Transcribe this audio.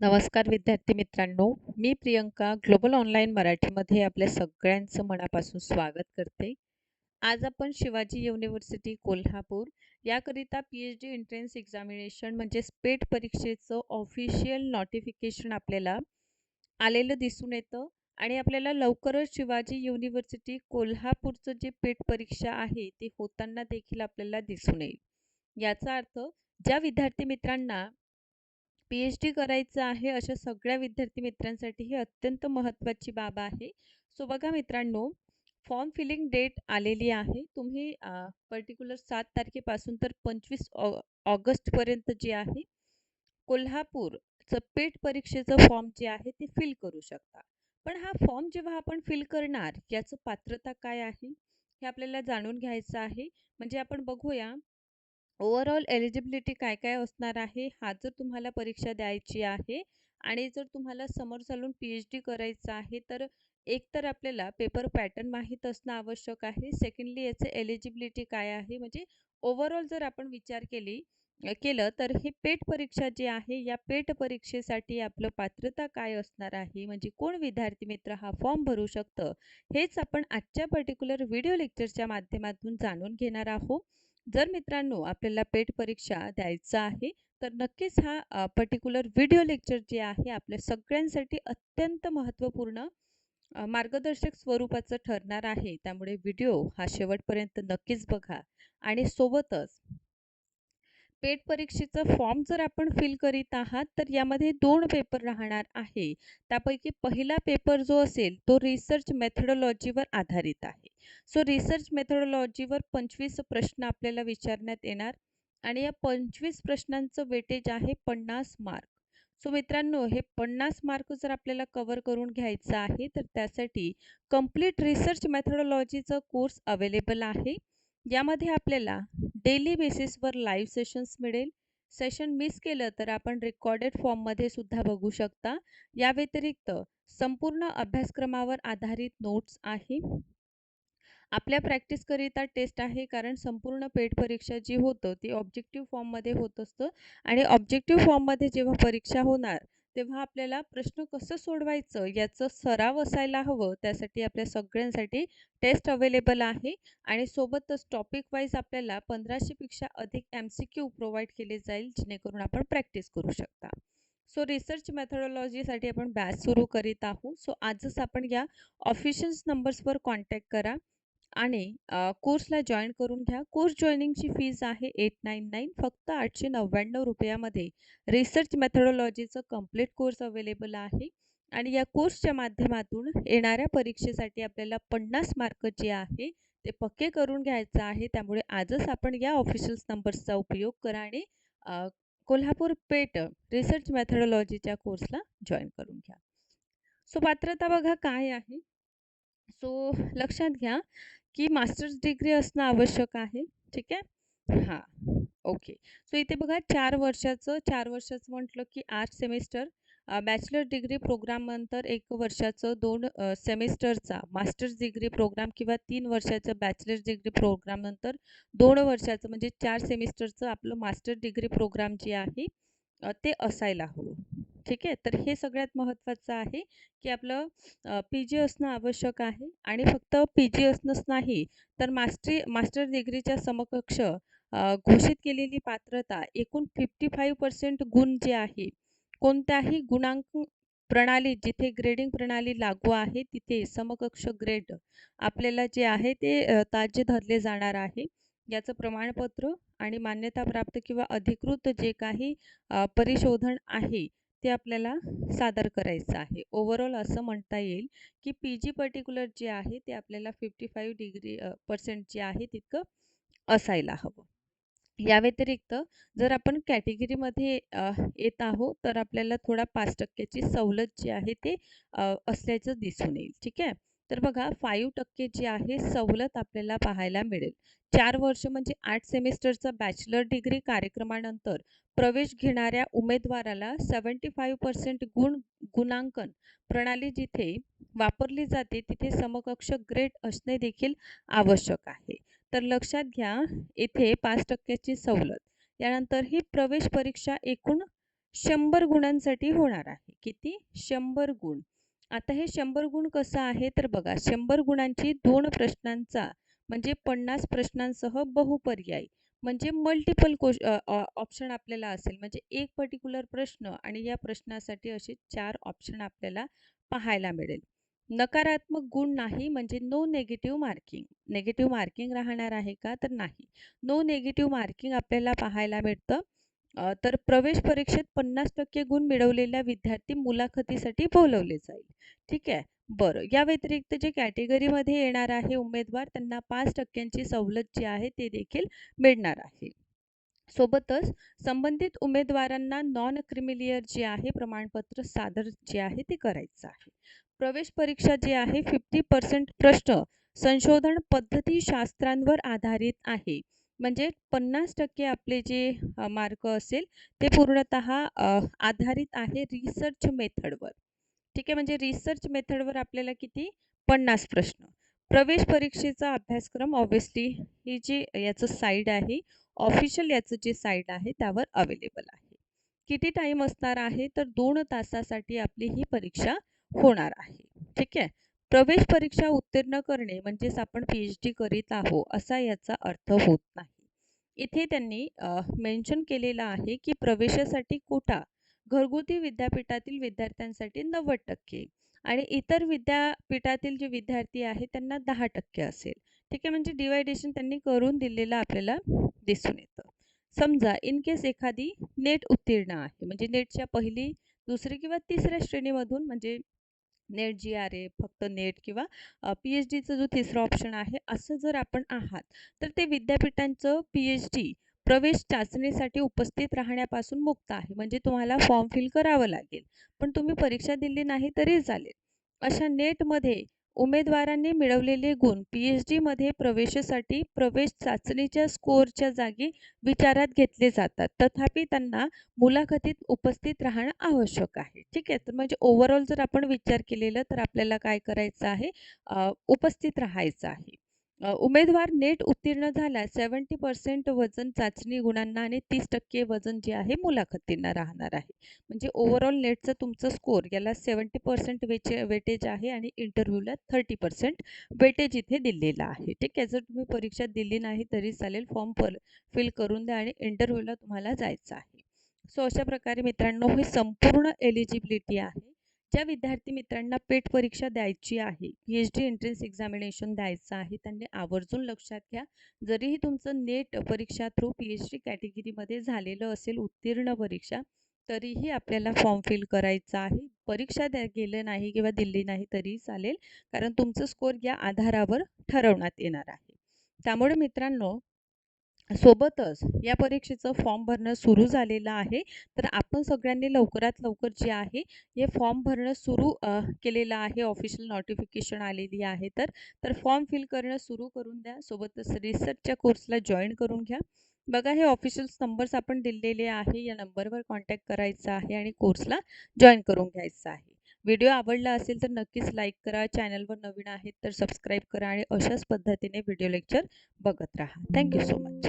नमस्कार विद्यार्थी मित्रांनो मी प्रियंका ग्लोबल ऑनलाईन मराठीमध्ये आपल्या सगळ्यांचं मनापासून स्वागत करते. आज आपण शिवाजी युनिव्हर्सिटी कोल्हापूर याकरिता P H D entrance examination म्हणजे स्पेट परीक्षेचं ऑफिशियल नोटिफिकेशन आपल्याला आलेलं दिसून येतं आणि आपल्याला लवकरच शिवाजी युनिव्हर्सिटी कोल्हापूरचं जे पेट परीक्षा आहे ती होताना देखील आपल्याला दिसून येईल. याचा अर्थ ज्या विद्यार्थी मित्रांना पी एच डी करायचं आहे अशा सगळ्या विद्यार्थी मित्रांसाठी ही अत्यंत महत्त्वाची बाब आहे. सो बघा मित्रांनो फॉर्म फिलिंग डेट आलेली आहे. तुम्ही पर्टिक्युलर सात तारखेपासून तर पंचवीस ऑ ऑगस्टपर्यंत जे आहे कोल्हापूरचं पेट परीक्षेचं फॉर्म जे आहे ते फिल करू शकता. पण हा फॉर्म जेव्हा आपण फिल करणार याचं पात्रता काय आहे हे आपल्याला जाणून घ्यायचं आहे. म्हणजे आपण बघूया ओव्हरऑल एलिजिबिलिटी काय काय असणार आहे हा जर तुम्हाला परीक्षा द्यायची आहे आणि जर तुम्हाला समोर चालून पी एच डी करायचं आहे तर एक तर आपल्याला पेपर पॅटर्न माहीत असणं आवश्यक आहे. सेकंडली याचं एलिजिबिलिटी काय आहे म्हणजे ओवरऑल जर आपण विचार केली केलं तर हे पेट परीक्षा जी आहे या पेट परीक्षेसाठी आपलं पात्रता काय असणार आहे म्हणजे कोण विद्यार्थी मित्र हा फॉर्म भरू शकतं हेच आपण आजच्या पर्टिक्युलर व्हिडिओ लेक्चरच्या माध्यमातून जाणून घेणार आहोत. जर मित्रांनो आपल्याला पेट परीक्षा द्यायचा आहे तर नक्कीच हा पर्टिक्युलर व्हिडिओ लेक्चर जे आहे आपल्या सगळ्यांसाठी अत्यंत महत्त्वपूर्ण मार्गदर्शक स्वरूपाचं ठरणार आहे. त्यामुळे व्हिडिओ हा शेवटपर्यंत नक्कीच बघा. आणि सोबतच पेट परीक्षेचं फॉर्म जर आपण फिल करीत आहात तर यामध्ये दोन पेपर राहणार आहे. त्यापैकी पहिला पेपर जो असेल तो रिसर्च मेथडॉलॉजीवर आधारित आहे. सो रिसर्च मेथडॉलॉजीवर पंचवीस प्रश्न आपल्याला विचारण्यात येणार. आणि या पंचवीस प्रश्नांचं वेटेज आहे पन्नास मार्क सो मित्रांनो हे पन्नास मार्क जर आपल्याला कवर करून घ्यायचं आहे तर त्यासाठी कंप्लीट रिसर्च मेथडॉलॉजीचं कोर्स अवेलेबल आहे. यामध्ये आपल्याला डेली बेसिसवर लाईव्ह सेशन्स मिळेल. सेशन मिस केलं तर आपण रेकॉर्डेड फॉर्ममध्ये सुद्धा बघू शकता. या व्यतिरिक्त संपूर्ण अभ्यासक्रमावर आधारित नोट्स आहे. आपल्या प्रॅक्टिसकरिता टेस्ट आहे कारण संपूर्ण पेट परीक्षा जी होतं ती ऑब्जेक्टिव्ह फॉर्ममध्ये होत असतं. आणि ऑब्जेक्टिव्ह फॉर्ममध्ये जेव्हा परीक्षा होणार तेव्हा आपल्याला प्रश्न कसं सोडवायचं याचं सराव असायला हवं. त्यासाठी आपल्या सगळ्यांसाठी टेस्ट अवेलेबल आहे. आणि सोबतच टॉपिक वाईज आपल्याला पंधराशेपेक्षा अधिक एम सी क्यू प्रोव्हाइड केले जाईल जेणेकरून आपण प्रॅक्टिस करू शकता. सो रिसर्च मेथडॉलॉजीसाठी आपण बॅच सुरू करीत आहोत. सो आजच आपण या ऑफिशियल्स नंबर्सवर कॉन्टॅक्ट करा. आणि कोर्सला जॉईन करून घ्या. कोर्स जॉईनिंगची फीज आहे एट नाईन नाईन फक्त आठशे नव्याण्णव रुपयामध्ये. रिसर्च मेथडॉलॉजीचं कंप्लीट कोर्स अवेलेबल आहे आणि या कोर्सच्या माध्यमातून येणाऱ्या परीक्षेसाठी आपल्याला पन्नास मार्क जे आहे ते पक्के करून घ्यायचं आहे. त्यामुळे आजच आपण या ऑफिशियल्स नंबर्सचा उपयोग करा आणि कोल्हापूर पेट रिसर्च मेथडॉलॉजीच्या कोर्सला जॉईन करून घ्या. सो पात्रता बघा काय आहे. सो लक्षात घ्या. की मास्टर्स डिग्री असणं आवश्यक आहे. ठीक आहे? हां. ओके सो इथे बघा चार वर्षाचं चार वर्षाचं म्हटलं की आठ सेमिस्टर बॅचलर डिग्री प्रोग्रामनंतर एक वर्षाचं दोन सेमिस्टरचा मास्टर्स डिग्री प्रोग्राम किंवा तीन वर्षाचं बॅचलर डिग्री प्रोग्रामनंतर दोन वर्षाचं म्हणजे चार सेमिस्टरचं आपलं मास्टर डिग्री प्रोग्राम जे आहे ते असायला हवं. ठीक आहे? तर हे सगळ्यात महत्त्वाचं आहे की आपलं पी जी असणं आवश्यक आहे आणि फक्त पी जी असणंच नाही तर मास्टरी मास्टर डिग्रीच्या समकक्ष घोषित केलेली पात्रता एकूण फिफ्टी फाईव्ह पर्सेंट गुण जे आहे कोणत्याही गुणांक प्रणाली जिथे ग्रेडिंग प्रणाली लागू आहे तिथे समकक्ष ग्रेड आपल्याला जे आहे ते ताजे धरले जाणार आहे. याचं प्रमाणपत्र आणि मान्यताप्राप्त किंवा अधिकृत जे काही परिशोधन आहे ते आपल्याला सादर करायचं आहे. ओव्हरऑल असं म्हणता येईल की पी जी पर्टिक्युलर जे आहे ते आपल्याला फिफ्टी फाईव्ह डिग्री पर्सेंट जे आहे तितकं असायला हवं. या व्यतिरिक्त जर आपण कॅटेगरीमध्ये येत आहोत तर आपल्याला थोडा पाच टक्क्याची सवलत जी आहे ते असल्याचं दिसून येईल. ठीक आहे? तर बघा फाईव्ह टक्के जी आहे सवलत आपल्याला पाहायला मिळेल. चार वर्ष म्हणजे आठ सेमिस्टरचा बॅचलर डिग्री कार्यक्रमानंतर प्रवेश घेणाऱ्या उमेदवाराला सेवन्टी फाईव्ह पर्सेंट गुण गुणांकन प्रणाली जिथे वापरली जाते तिथे समकक्ष ग्रेड असणे देखील आवश्यक आहे. तर लक्षात घ्या येथे पाच टक्क्याची सवलत. यानंतर ही प्रवेश परीक्षा एकूण शंभर गुणांसाठी होणार आहे. किती? शंभर गुण. आता हे शंभर गुण कसं आहे? तर बघा शंभर गुणांची दोन प्रश्नांचा म्हणजे पन्नास प्रश्नांसह बहुपर्याय म्हणजे मल्टिपल कोश ऑप्शन आपल्याला असेल. म्हणजे एक पर्टिक्युलर प्रश्न आणि या प्रश्नासाठी असे चार ऑप्शन आपल्याला पाहायला मिळेल. नकारात्मक गुण नाही म्हणजे no negative marking negative marking राहणार आहे का? तर नाही. नो नेगेटिव्ह मार्किंग आपल्याला पाहायला मिळतं. तर प्रवेश परीक्षेत पन्नास टक्के गुण मिळवलेल्या विद्यार्थी मुलाखतीसाठी बोलवले जाईल. ठीक आहे? बरं. या व्यतिरिक्त जे कॅटेगरीमध्ये येणार आहे उमेदवार त्यांना पाच टक्क्यांची सवलत जी आहे ते देखील मिळणार आहे. सोबतच संबंधित उमेदवारांना नॉन क्रिमिलियर जे आहे प्रमाणपत्र सादर जे आहे ते करायचं आहे. प्रवेश परीक्षा जी आहे फिफ्टी पर्सेंट प्रश्न संशोधन पद्धती शास्त्रांवर आधारित आहे. म्हणजे पन्नास टक्के आपले जे मार्क असेल ते पूर्णत आधारित आहे रिसर्च मेथडवर ठीक आहे? म्हणजे रिसर्च मेथडवर आपल्याला किती? पन्नास प्रश्न. प्रवेश परीक्षेचा अभ्यासक्रम ऑब्व्हियसली ही जी याचं साईड आहे ऑफिशियल याचं जे साईड आहे त्यावर अवेलेबल आहे. किती टाईम असणार आहे? तर दोन तासासाठी आपली ही परीक्षा होणार आहे. ठीक आहे? प्रवेश परीक्षा उत्तीर्ण करणे म्हणजेच आपण पी एच डी करीत आहो असा याचा अर्थ होत नाही. इथे त्यांनी मेन्शन केलेलं आहे की प्रवेशासाठी कोटा घरगुती विद्यापीठातील विद्यार्थ्यांसाठी नव्वद टक्के आणि इतर विद्यापीठातील जे विद्यार्थी आहेत त्यांना दहा टक्के असेल. ठीक आहे म्हणजे डिवायडेशन त्यांनी करून दिलेलं आपल्याला दिसून येतं. समजा इन केस एखादी नेट उत्तीर्ण आहे म्हणजे नेटच्या पहिली दुसरी किंवा तिसऱ्या श्रेणीमधून म्हणजे नेट जी आर ए फक्त नेट किंवा पी एच डीचं जो तिसरा ऑप्शन आहे असं जर आपण आहात तर ते विद्यापीठांचं पी एच डी प्रवेश चाचणीसाठी उपस्थित राहण्यापासून मुक्त आहे. म्हणजे तुम्हाला फॉर्म फिल करावं लागेल. पण तुम्ही परीक्षा दिली नाही तरी चालेल. अशा नेटमध्ये उमेदवारांनी मिळवलेले गुण पी एच डीमध्ये प्रवेशासाठी प्रवेश चाचणीच्या स्कोअरच्या जागी विचारात घेतले जातात. तथापि त्यांना मुलाखतीत उपस्थित राहणं आवश्यक आहे. ठीक आहे? तर म्हणजे ओव्हरऑल जर आपण विचार केलेला तर आपल्याला काय करायचं आहे? उपस्थित राहायचं आहे. उमेदवार नेट उत्तीर्ण झाल्यास सेवन्टी पर्सेंट वजन चाचणी गुणांना आणि तीस टक्के वजन जे आहे मुलाखतींना राहणार आहे. म्हणजे ओव्हरऑल नेटचं तुमचं स्कोर याला सेवन्टी पर्सेंट वेचे वेटेज आहे आणि इंटरव्ह्यूला थर्टी पर्सेंट वेटेज इथे दिलेलं आहे. ठीक आहे? जर तुम्ही परीक्षा दिली नाही तरी चालेल फॉर्म पर फिल करून द्या आणि इंटरव्ह्यूला तुम्हाला जायचं आहे. सो अशा प्रकारे मित्रांनो ही संपूर्ण एलिजिबिलिटी आहे. ज्या विद्यार्थी मित्रांना पेट परीक्षा द्यायची आहे P H D entrance examination द्यायचं आहे त्यांनी आवर्जून लक्षात घ्या. जरीही तुमचं नेट परीक्षा थ्रू पी एच डी कॅटेगरीमध्ये झालेलं असेल उत्तीर्ण परीक्षा तरीही आपल्याला फॉर्म फिल करायचा आहे. परीक्षा द्या गेलं नाही किंवा दिली नाही तरी चालेल कारण तुमचं स्कोर या आधारावर ठरवण्यात येणार आहे. त्यामुळे मित्रांनो सोबतच या परीक्षेचं फॉर्म भरणं सुरू झालेलं आहे. तर आपण सगळ्यांनी लवकरात लवकर जे आहे हे फॉर्म भरणं सुरू केलेलं आहे. ऑफिशियल नोटिफिकेशन आलेली आहे तर. तर फॉर्म फिल करणं सुरू करून द्या. सोबतच रिसर्चच्या कोर्सला जॉईन करून घ्या. बघा हे ऑफिशियल नंबर्स आपण दिलेले आहे. या नंबरवर कॉन्टॅक्ट करायचा आहे आणि कोर्सला जॉईन करून घ्यायचं आहे. व्हिडिओ आवडला असेल तर नक्कीच लाईक करा. चॅनलवर नवीन आहेत तर सबस्क्राईब करा आणि अशाच पद्धतीने व्हिडिओ लेक्चर बघत राहा. Thank you so much.